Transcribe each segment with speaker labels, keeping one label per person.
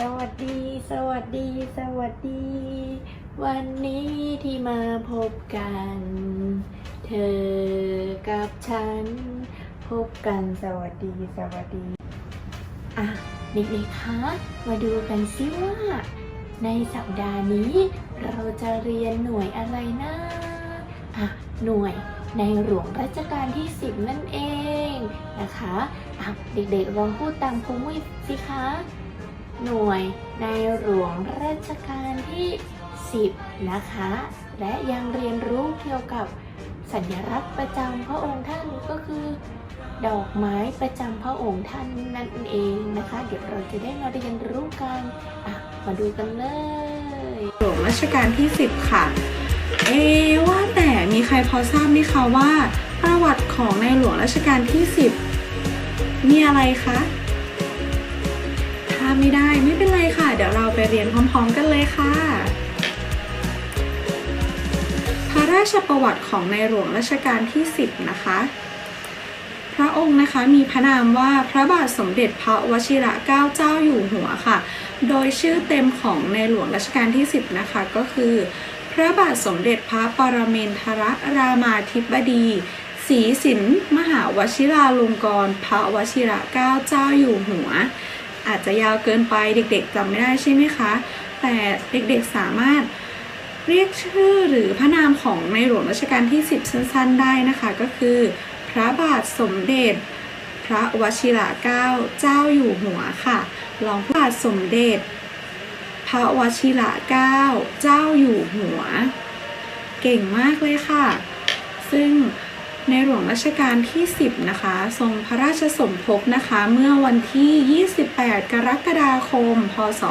Speaker 1: สวัสดี สวัสดี สวัสดี วันนี้ที่มาพบกัน เธอกับฉัน พบกันสวัสดี สวัสดี อะเด็กๆคะมาดูกันสิว่า ในสัปดาห์นี้ เราจะเรียนหน่วยอะไรนะอะหน่วยในหลวงรัชกาลที่ 10 นั่นเองนะคะอะเด็กๆลองพูดตามครูมุ้ยสิคะ วยในหลวงรัชกาลที่ 10 นะคะ และยังเรียนรู้เกี่ยวกับสัญลักษณ์ประจำพระองค์ท่านก็คือ ดอกไม้ประจำพระองค์ท่านนั่นเองนะคะ เดี๋ยวเราจะได้มาเรียนรู้กันมาดูกันเลย
Speaker 2: หลวงรัชกาลที่ 10 ค่ะ เอว่าแต่มีใครพอทราบไหมคะว่า ประวัติของในหลวงรัชกาลที่ 10 มีอะไรคะาไม่ได้ไม่เป็นไรค่ะ เดี๋ยวเราไปเรียนพร้อมๆกันเลยค่ะ พระราชประวัติของในหลวงรัชกาลที่ 10 นะคะ พระองค์นะคะมีพระนามว่าพระบาทสมเด็จพระวชิระเกล้าเจ้าอยู่หัวค่ะ โดยชื่อเต็มของในหลวงรัชกาลที่ 10 นะคะก็คือ พระบาทสมเด็จพระปรเมนทรรามาธิบดีศรีสินมหาวชิราลงกรณ์พระวชิระเกล้าเจ้าอยู่หัว อาจจะยาวเกินไปเด็กๆจำไม่ได้ใช่ไหมคะ แต่เด็กๆสามารถเรียกชื่อหรือพระนามของในหลวงรัชกาลที่ 10 สั้น ๆ ได้นะคะ ก็คือ พระบาทสมเด็จ พระวชิระเกล้าเจ้าอยู่หัวค่ะรองพระบาทสมเด็จ พระวชิระเกล้าเจ้าอยู่หัว เก่งมากเลยค่ะ ซึ่ง ในหลวงรัชกาลที่ 10 นะคะ ทรงพระราชสมภพนะคะ เมื่อวันที่ 28 กรกฎาคม พศ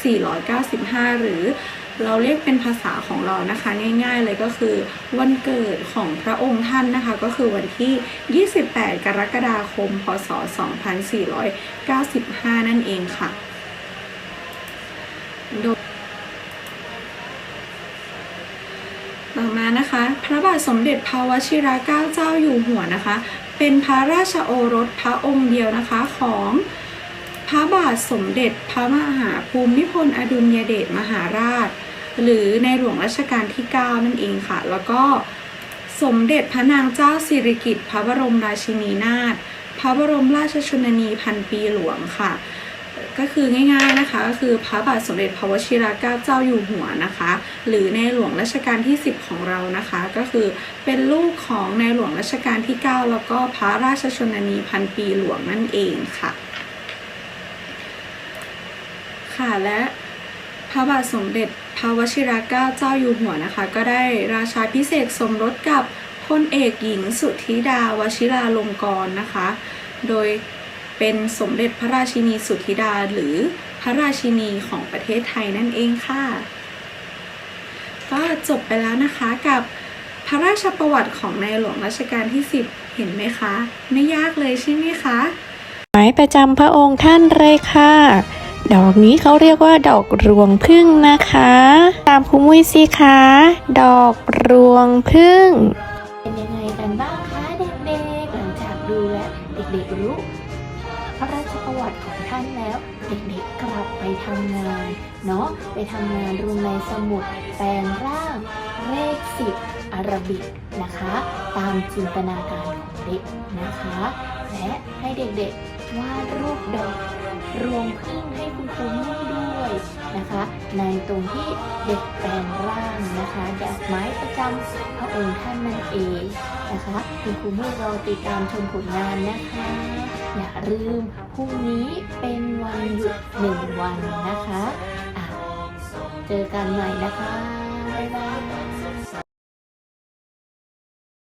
Speaker 2: 2495 หรือเราเรียกเป็นภาษาของเรานะคะ ง่ายๆเลยก็คือ วันเกิดของพระองค์ท่านนะคะ ก็คือวันที่ 28 กรกฎาคม พศ 2495 นั่นเองค่ะ โดย ต่อมานะคะ พระบาทสมเด็จพระวชิรเกล้าเจ้าอยู่หัวนะคะ เป็นพระราชโอรสพระองค์เดียวนะคะของพระบาทสมเด็จพระมหาภูมิพลอดุลยเดชมหาราช หรือในหลวงรัชกาลที่ 9 นั่นเองค่ะ แล้วก็สมเด็จพระนางเจ้าสิริกิติ์พระบรมราชินีนาถพระบรมราชชนนีพันปีหลวงค่ะ ก็คือง่ายๆนะคะก็คือพระบาทสมเด็จพระวชิรเกล้าเจ้าอยู่หัวนะคะ หรือในหลวงรัชกาลที่ 10 ของเรานะคะ ก็คือเป็นลูกของในหลวงรัชกาลที่ 9 แล้วก็พระราชชนนีพันปีหลวงนั่นเองค่ะ ค่ะและพระบาทสมเด็จพระวชิรเกล้าเจ้าอยู่หัวนะคะ ก็ได้ราชาพิเศษสมรสกับพลเอกหญิงสุธิดาวชิราลงกรณ์นะคะ โดย เป็นสมเด็จพระราชินีสุธิดาหรือพระราชินีของประเทศไทยนั่นเองค่ะ ก็จบไปแล้วนะคะกับพระราชประวัติของในหลวงรัชกาลที่ 10 เห็นไหมคะ ไม่ยากเลยใช่ไหมคะ
Speaker 1: ไม้ประจำพระองค์ท่านเลยค่ะ ดอกนี้เขาเรียกว่าดอกรวงพึ่งนะคะ ตามคุณมุ้ยสิคะ ดอกรวงพึ่ง ระราชประวัติของท่านแล้ว เด็กๆกลับไปทำงานเนาะไปทำงานรวมในสมุดแปลงร่าง เลขสิบอารบิกนะคะ ตามจินตนาการของเด็กนะคะ และให้เด็กๆวาดรูปดอกรวงพึ่งให้คุณครู ในตรงที่เด็กแปลงร่างนะคะดอกไม้ประจำพระองค์ท่านนั่นเองนะคะคุณครูเมื่อเราติดตามชมผลงานนะคะ อย่าลืมพรุ่งนี้เป็นวันหยุดหนึ่งวันนะคะะเจอกันใหม่นะคะบ๊ายบาย